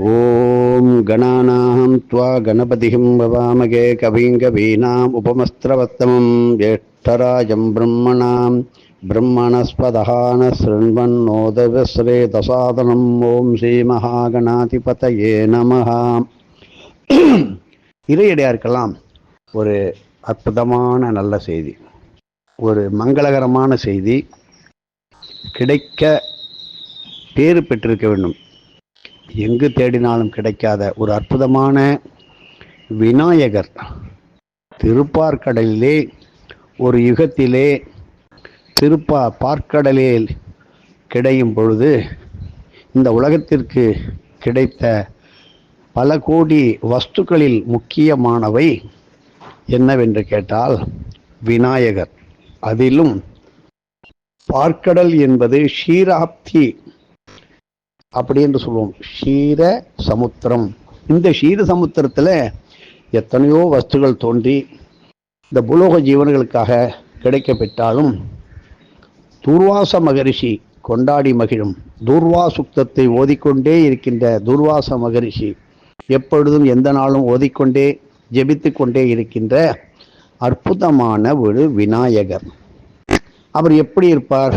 ॐ गणानां त्वा गणपतिं भवामगे कविं कवीनाम् उपमस्त्रवत्तमं ज्येष्ठराजं ब्रह्मणां ब्रह्मणस्पदः न शृण्वन्नोदविश्रेतसादनम् ॐ ஸ்ரீமகாகணாதிபதயே நமः இறையடியாருக்கெல்லாம் ஒரு அற்புதமான நல்ல செய்தி ஒரு மங்களகரமான செய்தி கிடைக்க பேறு பெற்றிருக்க வேண்டும் எங்கு தேடினாலும் கிடைக்காத ஒரு அற்புதமான விநாயகர். திருப்பார்க்கடலிலே ஒரு யுகத்திலே திருப்பா பார்க்கடலில் கிடையும் பொழுது இந்த உலகத்திற்கு கிடைத்த பல கோடி வஸ்துக்களில் முக்கியமானவை என்னவென்று கேட்டால் விநாயகர். அதிலும் பார்க்கடல் என்பது ஷீராப்தி அப்படி என்று சொல்லுவோம் ஷீர சமுத்திரம். இந்த ஷீர சமுத்திரத்தில் எத்தனையோ வஸ்துகள் தோன்றி இந்த புலோக ஜீவன்களுக்காக கிடைக்கப்பெற்றாலும் தூர்வாச மகரிஷி கொண்டாடி மகிழும் தூர்வா சுக்தத்தை ஓதிக்கொண்டே இருக்கின்ற தூர்வாச மகரிஷி எப்பொழுதும் எந்த நாளும் ஓதிக்கொண்டே ஜெபித்து கொண்டே இருக்கின்ற அற்புதமான ஒரு விநாயகர். அவர் எப்படி இருப்பார்?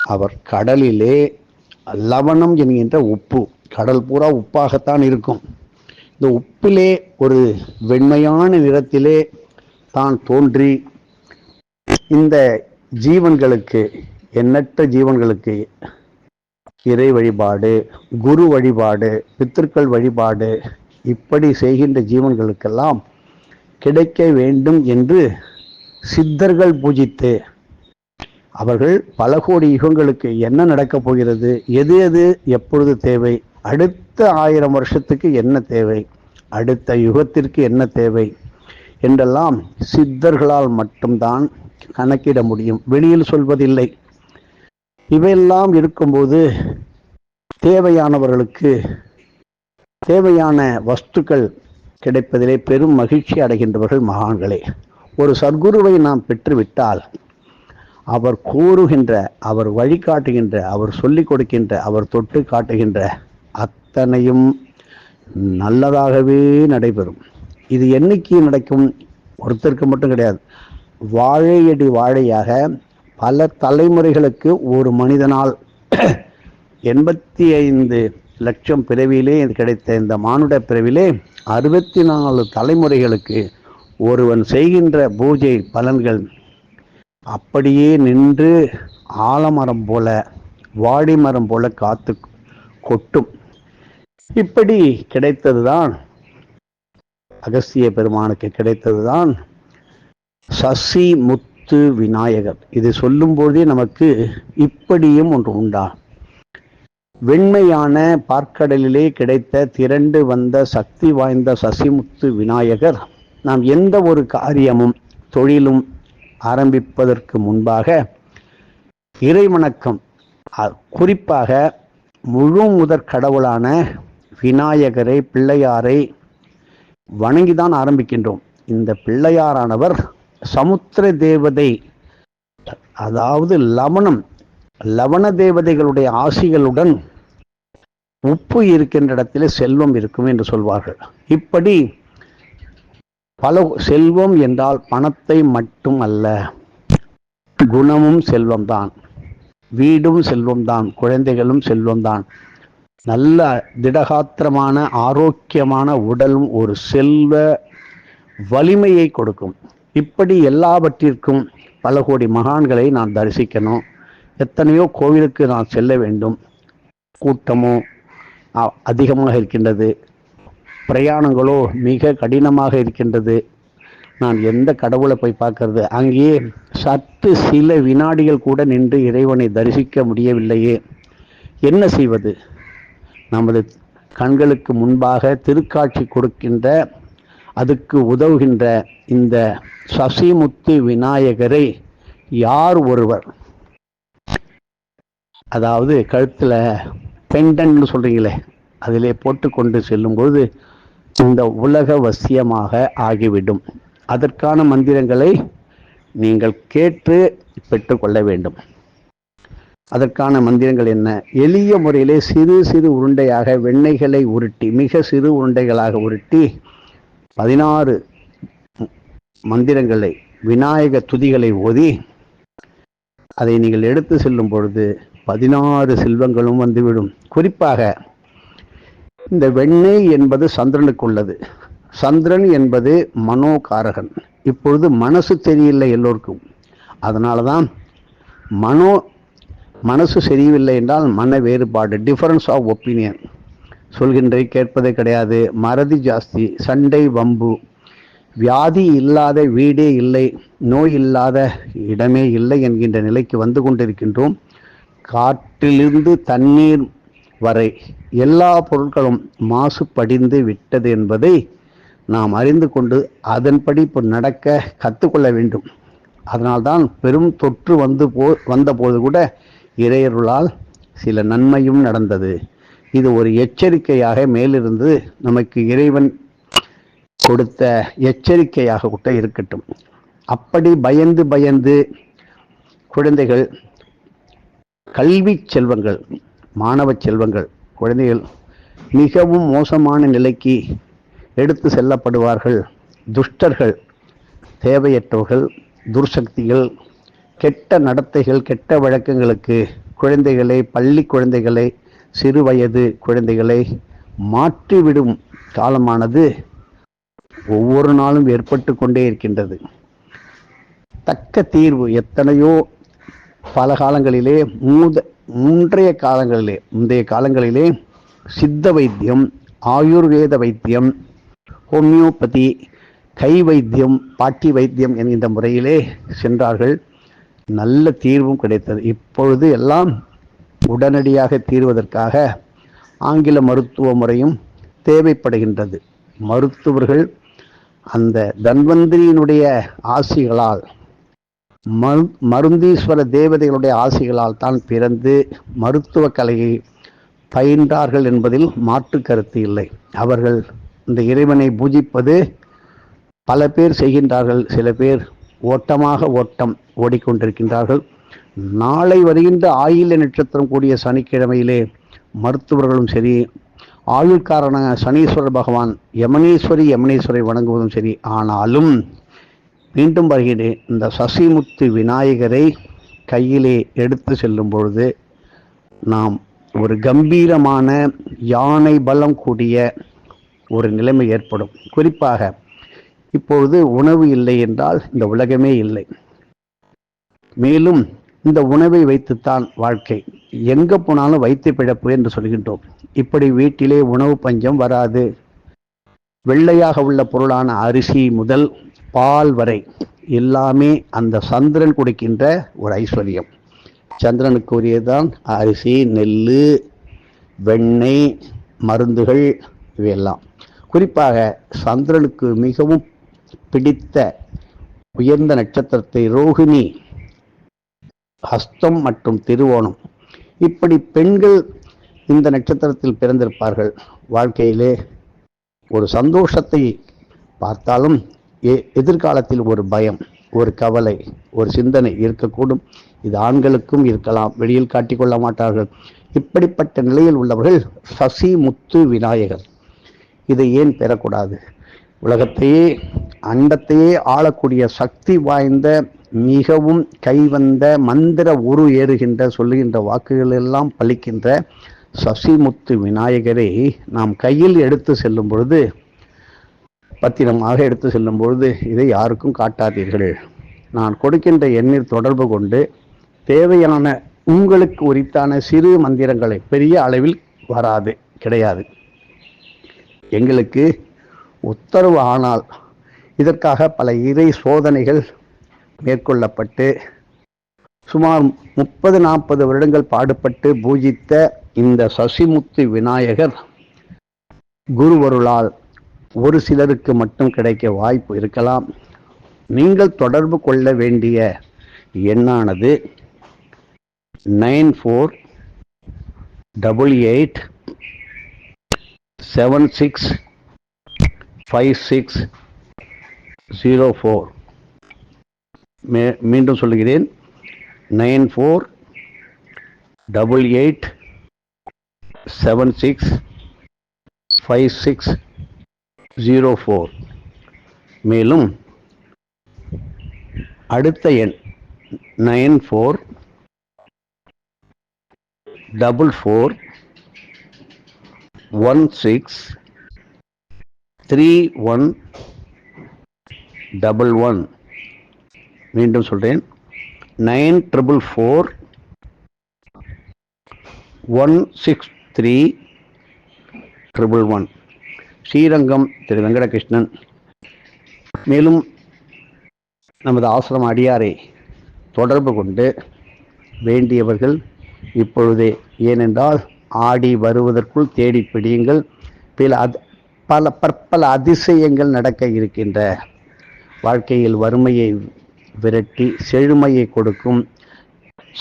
அவர் கடலிலே லவணம் என்கின்ற உப்பு. கடல் பூரா உப்பாகத்தான் இருக்கும். இந்த உப்பிலே ஒரு வெண்மையான நிறத்திலே தான் தோன்றி இந்த ஜீவன்களுக்கு எண்ணற்ற ஜீவன்களுக்கு இறை வழிபாடு குரு வழிபாடு பித்திருக்கள் வழிபாடு இப்படி செய்கின்ற ஜீவன்களுக்கெல்லாம் கிடைக்க வேண்டும் என்று சித்தர்கள் பூஜித்து அவர்கள் பல கோடி யுகங்களுக்கு என்ன நடக்கப் போகிறது? எது எது எப்பொழுது தேவை? அடுத்த ஆயிரம் வருஷத்துக்கு என்ன தேவை? அடுத்த யுகத்திற்கு என்ன தேவை? என்றெல்லாம் சித்தர்களால் மட்டும்தான் கணக்கிட முடியும். வெளியில் சொல்வதில்லை. இவையெல்லாம் இருக்கும்போது தேவையானவர்களுக்கு தேவையான வஸ்துக்கள் கிடைப்பதிலே பெரும் மகிழ்ச்சி அடைகின்றவர்கள் மகான்களே. ஒரு சத்குருவை நாம் பெற்றுவிட்டால் அவர் கூறுகின்ற அவர் வழிகாட்டுகின்ற அவர் சொல்லிக் கொடுக்கின்ற அவர் தொட்டு காட்டுகின்ற அத்தனையும் நல்லதாகவே நடைபெறும். இது என்னைக்கு நடக்கும்? ஒருத்தருக்கு மட்டும் கிடையாது. வாழையடி வாழையாக பல தலைமுறைகளுக்கு ஒரு மனிதனால் எண்பத்தி ஐந்து லட்சம் பிறவியிலே கிடைத்த இந்த மானுட பிறவிலே அறுபத்தி நாலு தலைமுறைகளுக்கு ஒருவன் செய்கின்ற பூஜை பலன்கள் அப்படியே நின்று ஆலமரம் போல வாடி மரம் போல காத்து கொட்டும். இப்படி கிடைத்ததுதான் அகஸ்திய பெருமானுக்கு கிடைத்ததுதான் சசி முத்து விநாயகர். இது சொல்லும்போதே நமக்கு இப்படியும் ஒன்று உண்டா? வெண்மையான பார்க்கடலிலே கிடைத்த திரண்டு வந்த சக்தி வாய்ந்த சசிமுத்து விநாயகர் நாம் எந்த ஒரு காரியமும் தொழிலும் ஆரம்பிப்பதற்கு முன்பாக இறைவணக்கம் குறிப்பாக முழு முதற் கடவுளான விநாயகரை பிள்ளையாரை வணங்கிதான் ஆரம்பிக்கின்றோம். இந்த பிள்ளையாரானவர் சமுத்திர தேவதை அதாவது லவணம் லவண தேவதைகளுடைய ஆசிகளுடன் உப்பு இருக்கின்ற இடத்திலே செல்வம் இருக்கும் என்று சொல்வார்கள். இப்படி பல செல்வம் என்றால் பணத்தை மட்டும் அல்ல. குணமும் செல்வம்தான். வீடும் செல்வம்தான். குழந்தைகளும் செல்வம்தான். நல்ல திடகாத்திரமான ஆரோக்கியமான உடலும் ஒரு செல்வ வலிமையை கொடுக்கும். இப்படி எல்லாவற்றிற்கும் பல கோடி மகான்களை நான் தரிசிக்கணும். எத்தனையோ கோவிலுக்கு நான் செல்ல வேண்டும். கூட்டமும் அதிகமாக இருக்கின்றது. பிரயாணங்களோ மிக கடினமாக இருக்கின்றது. நான் எந்த கடவுளை போய் பார்க்கறது? அங்கேயே சற்று சில வினாடிகள் கூட நின்று இறைவனை தரிசிக்க முடியவில்லையே. என்ன செய்வது? நமது கண்களுக்கு முன்பாக திருக்காட்சி கொடுக்கின்ற அதுக்கு உதவுகின்ற இந்த சசிமுத்து விநாயகரை யார் ஒருவர்? அதாவது கழுத்தில் பெண்டன்னு சொல்கிறீங்களே அதிலே போட்டு கொண்டு செல்லும்போது இந்த உலக வசியமாக ஆகிவிடும். அதற்கான மந்திரங்களை நீங்கள் கேட்டு பெற்றுக்கொள்ள வேண்டும். அதற்கான மந்திரங்கள் என்ன? எளிய முறையிலே சிறு சிறு உருண்டையாக வெண்ணெய்களை உருட்டி மிக சிறு உருண்டைகளாக உருட்டி பதினாறு மந்திரங்களை விநாயக துதிகளை ஓதி அதை நீங்கள் எடுத்து செல்லும் பொழுது பதினாறு செல்வங்களும் வந்துவிடும். குறிப்பாக இந்த வெண்ணெய் என்பது சந்திரனுக்கு உள்ளது சந்திரன் என்பது மனோகாரகன். இப்பொழுது மனசு தெரியவில்லை எல்லோருக்கும். அதனால தான் மனோ மனசு சரியவில்லை என்றால் மன வேறுபாடு டிஃபரன்ஸ் ஆஃப் ஒப்பீனியன் சொல்கின்றை கேட்பதே கிடையாது. மறதி ஜாஸ்தி சண்டை வம்பு. வியாதி இல்லாத வீடே இல்லை நோய் இல்லாத இடமே இல்லை என்கின்ற நிலைக்கு வந்து கொண்டிருக்கின்றோம். காற்றிலிருந்து தண்ணீர் வரை எல்லா பொருட்களும் மாசுபடிந்து விட்டது என்பதை நாம் அறிந்து கொண்டு அதன்படி இப்போ நடக்க கற்றுக்கொள்ள வேண்டும். அதனால்தான் பெரும் தொற்று வந்து போ வந்தபோது கூட இறையருளால் சில நன்மையும் நடந்தது. இது ஒரு எச்சரிக்கையாக மேலிருந்து நமக்கு இறைவன் கொடுத்த எச்சரிக்கையாக கூட இருக்கட்டும். அப்படி பயந்து பயந்து குழந்தைகள் கல்வி செல்வங்கள் மாணவ செல்வங்கள் குழந்தைகள் மிகவும் மோசமான நிலைக்கு எடுத்து செல்லப்படுவார்கள். துஷ்டர்கள் தேவையற்றவர்கள் துர்சக்திகள் கெட்ட நடத்தைகள் கெட்ட வழக்கங்களுக்கு குழந்தைகளை பள்ளி குழந்தைகளை சிறு வயது குழந்தைகளை மாற்றிவிடும் காலமானது ஒவ்வொரு நாளும் ஏற்பட்டு கொண்டே இருக்கின்றது. தக்க தீர்வு எத்தனையோ பல காலங்களிலே மூத முன்றைய காலங்களிலே முந்தைய காலங்களிலே சித்த வைத்தியம் ஆயுர்வேத வைத்தியம் ஹோமியோபதி கை வைத்தியம் பாட்டி வைத்தியம் என்கின்ற முறையிலே சென்றார்கள். நல்ல தீர்வும் கிடைத்தது. இப்பொழுது எல்லாம் உடனடியாக தீர்வதற்காக ஆங்கில மருத்துவ முறையும் தேவைப்படுகின்றது. மருத்துவர்கள் அந்த தன்வந்திரியினுடைய ஆசிகளால் மரு மருந்தீஸ்வர தேவதைகளுடைய ஆசிகளால் தான் பிறந்து மருத்துவ கலையை பயின்றார்கள் என்பதில் மாற்று கருத்து இல்லை. அவர்கள் இந்த இறைவனை பூஜிப்பது பல பேர் செய்கின்றார்கள் சில பேர் ஓட்டமாக ஓட்டம் ஓடிக்கொண்டிருக்கின்றார்கள். நாளை வருகின்ற ஆயில நட்சத்திரம் கூடிய சனிக்கிழமையிலே மருத்துவர்களும் சரி ஆயுள்காரனான சனீஸ்வரர் பகவான் யமனீஸ்வரி யமனீஸ்வரை வணங்குவதும் சரி. ஆனாலும் மீண்டும் வருகிறேன். இந்த சசிமுத்து விநாயகரை கையிலே எடுத்து செல்லும் பொழுது நாம் ஒரு கம்பீரமான யானை பலம் கூடிய ஒரு நிலைமை ஏற்படும். குறிப்பாக இப்பொழுது உணவு இல்லை என்றால் இந்த உலகமே இல்லை. மேலும் இந்த உணவை வைத்துத்தான் வாழ்க்கை. எங்கே போனாலும் வைத்து பிழப்பு என்று சொல்கின்றோம். இப்படி வீட்டிலே உணவு பஞ்சம் வராது. வெள்ளையாக உள்ள பொருளான அரிசி முதல் பால் வரை எல்லாமே அந்த சந்திரன் கொடுக்கின்ற ஒரு ஐஸ்வர்யம். சந்திரனுக்கு உரியதுதான் அரிசி நெல் வெண்ணெய் மருந்துகள் இவையெல்லாம். குறிப்பாக சந்திரனுக்கு மிகவும் பிடித்த உயர்ந்த நட்சத்திரத்தை ரோகிணி ஹஸ்தம் மற்றும் திருவோணம். இப்படி பெண்கள் இந்த நட்சத்திரத்தில் பிறந்திருப்பார்கள். வாழ்க்கையிலே ஒரு சந்தோஷத்தை பார்த்தாலும் எதிர்காலத்தில் ஒரு பயம் ஒரு கவலை ஒரு சிந்தனை இருக்கக்கூடும். இது ஆண்களுக்கும் இருக்கலாம் வெளியில் காட்டிக்கொள்ள மாட்டார்கள். இப்படிப்பட்ட நிலையில் உள்ளவர்கள் சசி முத்து விநாயகர். இதை ஏன் பெறக்கூடாது? உலகத்தையே அண்டத்தையே ஆளக்கூடிய சக்தி வாய்ந்த மிகவும் கைவந்த மந்திர உரு ஏறுகின்ற சொல்லுகின்ற வாக்குகள் எல்லாம் பலிக்கின்ற சசிமுத்து விநாயகரை நாம் கையில் எடுத்து செல்லும் பொழுது பத்திரமாக எடுத்து செல்லும் பொழுது இதை யாருக்கும் காட்டாதீர்கள். நான் கொடுக்கின்ற எண்ணீர் தொடர்பு கொண்டு தேவையான உங்களுக்கு உரித்தான சிறு மந்திரங்களை பெரிய அளவில் வராது கிடையாது. எங்களுக்கு உத்தரவு ஆனால் இதற்காக பல இறை சோதனைகள் மேற்கொள்ளப்பட்டு சுமார் முப்பது நாற்பது வருடங்கள் பாடுபட்டு பூஜித்த இந்த சசிமுத்து விநாயகர் குருவருளால் ஒரு சிலருக்கு மட்டும் கிடைக்க வாய்ப்பு இருக்கலாம். நீங்கள் தொடர்பு கொள்ள வேண்டிய எண்ணானது nine four double eight seven six five six zero four. மே மீண்டும் சொல்லுகிறேன். Nine four double eight seven six five six zero four மேலும் அடுத்த எண் nine four double four one six three one double one மீண்டும் சொல்கிறேன் nine triple four one six three triple one Srirangam திரு வெங்கடகிருஷ்ணன். மேலும் நமது ஆசிரம அடியாரை தொடர்பு கொண்டு வேண்டியவர்கள் இப்பொழுதே ஏனென்றால் ஆடி வருவதற்குள் தேடி பிடியுங்கள். பல அது பல பற்பல அதிசயங்கள் நடக்க இருக்கின்ற வாழ்க்கையில் வறுமையை விரட்டி செழுமையை கொடுக்கும்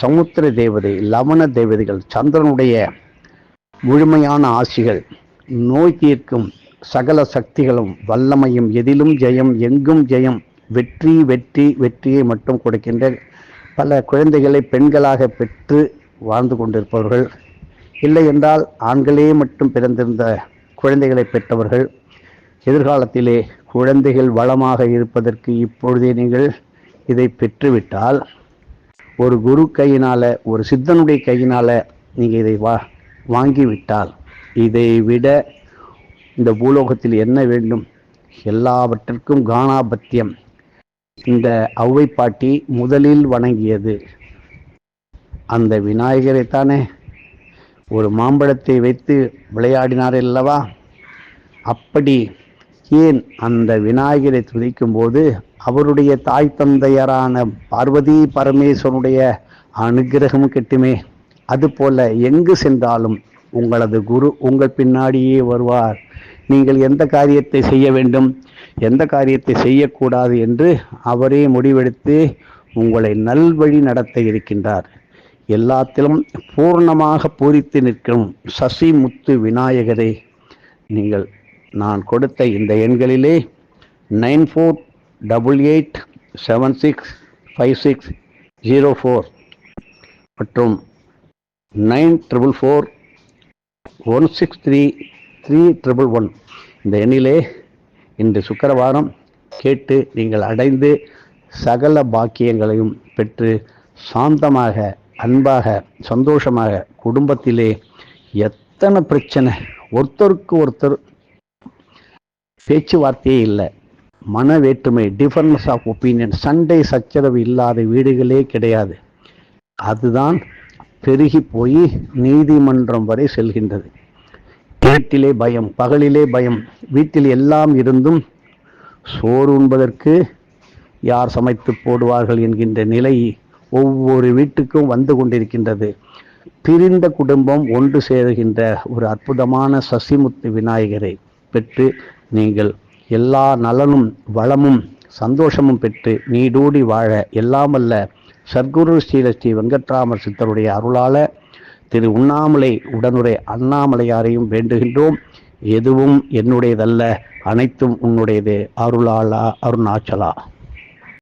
சமுத்திர தேவதை லவண தேவதைகள் சந்திரனுடைய முழுமையான ஆசிகள் நோய் தீர்க்கும் சகல சக்திகளும் வல்லமையும் எதிலும் ஜெயம் எங்கும் ஜெயம் வெற்றி வெற்றி வெற்றியை மட்டும் கொடுக்கின்ற பல குழந்தைகளை பெண்களாக பெற்று வாழ்ந்து கொண்டிருப்பவர்கள். இல்லை என்றால் ஆண்களே மட்டும் பிறந்திருந்த குழந்தைகளை பெற்றவர்கள். எதிர்காலத்திலே குழந்தைகள் வளமாக இருப்பதற்கு இப்பொழுதே நீங்கள் இதை பெற்றுவிட்டால் ஒரு குரு கையினால் ஒரு சித்தனுடைய கையினால் நீங்கள் இதை வா வாங்கிவிட்டால் இதை விட இந்த பூலோகத்தில் என்ன வேண்டும்? எல்லாவற்றிற்கும் கானாபத்தியம் இந்த ஔவை பாட்டி முதலில் வணங்கியது. அந்த விநாயகரை தானே ஒரு மாம்பழத்தை வைத்து விளையாடினார் அல்லவா? அப்படி ஏன் அந்த விநாயகரை துதிக்கும் போது அவருடைய தாய் தந்தையரான பார்வதி பரமேஸ்வருடைய அனுகிரகம் கிட்டுமே? அதுபோல எங்கு சென்றாலும் உங்களது குரு உங்கள் பின்னாடியே வருவார். நீங்கள் எந்த காரியத்தை செய்ய வேண்டும் எந்த காரியத்தை செய்யக்கூடாது என்று அவரே முடிவெடுத்து உங்களை நல்வழி நடத்த இருக்கின்றார். எல்லாத்திலும் பூர்ணமாக பூரித்து நிற்கும் சசிமுத்து விநாயகரை நீங்கள் நான் கொடுத்த இந்த எண்களிலே nine four double eight seven six five six zero four மற்றும் nine triple four one six three three triple one. இந்த எண்ணிலே இன்று சுக்கரவாரம் கேட்டு நீங்கள் அடைந்து சகல பாக்கியங்களையும் பெற்று சாந்தமாக அன்பாக சந்தோஷமாக குடும்பத்திலே எத்தனை பிரச்சனை ஒருத்தருக்கு ஒருத்தர் பேச்சுவார்த்தையே இல்லை. மன வேற்றுமை டிஃபரன்ஸ் ஆஃப் ஒப்பீனியன் சண்டை சச்சரவு இல்லாத வீடுகளே கிடையாது. அதுதான் பெருகி போய் நீதிமன்றம் வரை செல்கின்றது. வீட்டிலே பயம் பகலிலே பயம் வீட்டில் எல்லாம் இருந்தும் சோறு உண்பதற்கு யார் சமைத்து போடுவார்கள் என்கின்ற நிலை ஒவ்வொரு வீட்டுக்கும் வந்து கொண்டிருக்கின்றது. பிரிந்த குடும்பம் ஒன்று சேருகின்ற ஒரு அற்புதமான சசிமுத்து விநாயகரை பெற்று நீங்கள் எல்லா நலனும் வளமும் சந்தோஷமும் பெற்று நீடூடி வாழ சத்குரு சர்க்குரு ஸ்ரீலஸ்ரீ வெங்கட்ராமர் சித்தருடைய அருளால திரு உண்ணாமலை உடனுரை அண்ணாமலையாரையும் வேண்டுகின்றோம். எதுவும் என்னுடையதல்ல அனைத்தும் உன்னுடையது. அருளாளா அருணாச்சலா.